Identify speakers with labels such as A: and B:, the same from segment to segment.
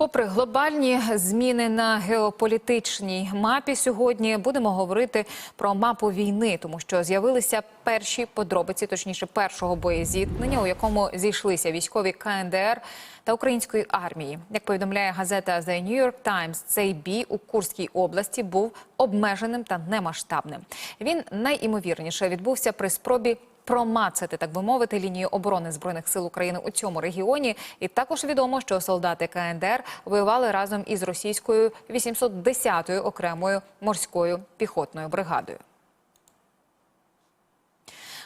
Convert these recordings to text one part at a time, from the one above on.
A: Попри глобальні зміни на геополітичній мапі, сьогодні будемо говорити про мапу війни, тому що з'явилися перші подробиці, точніше, першого боєзіткнення, у якому зійшлися військові КНДР та української армії. Як повідомляє газета The New York Times, цей бій у Курській області був обмеженим та немасштабним. Він найімовірніше відбувся при спробі промацати, так би мовити, лінію оборони збройних сил України у цьому регіоні. І також відомо, що солдати КНДР воювали разом із російською 810-ю окремою морською піхотною бригадою.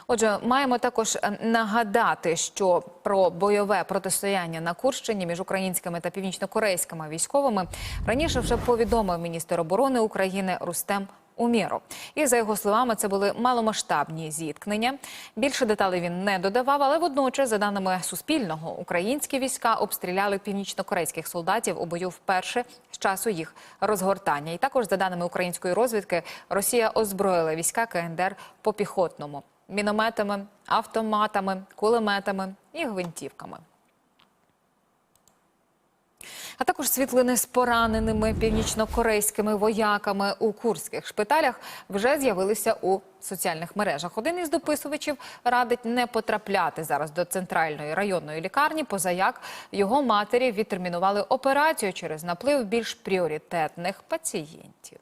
A: Отже, маємо також е, нагадати, що про бойове протистояння на Курщині між українськими та північнокорейськими військовими раніше вже повідомив міністр оборони України Рустем Умєров. І за його словами, це були маломасштабні зіткнення. Більше деталей він не додавав, але водночас, за даними Суспільного, українські війська обстріляли північнокорейських солдатів у бою вперше з часу їх розгортання. І також, за даними української розвідки, Росія озброїла війська КНДР по піхотному мінометами, автоматами, кулеметами і гвинтівками. А також світлини з пораненими північнокорейськими вояками у курських шпиталях вже з'явилися у соціальних мережах. Один із дописувачів радить не потрапляти зараз до центральної районної лікарні, поза як його матері відтермінували операцію через наплив більш пріоритетних пацієнтів.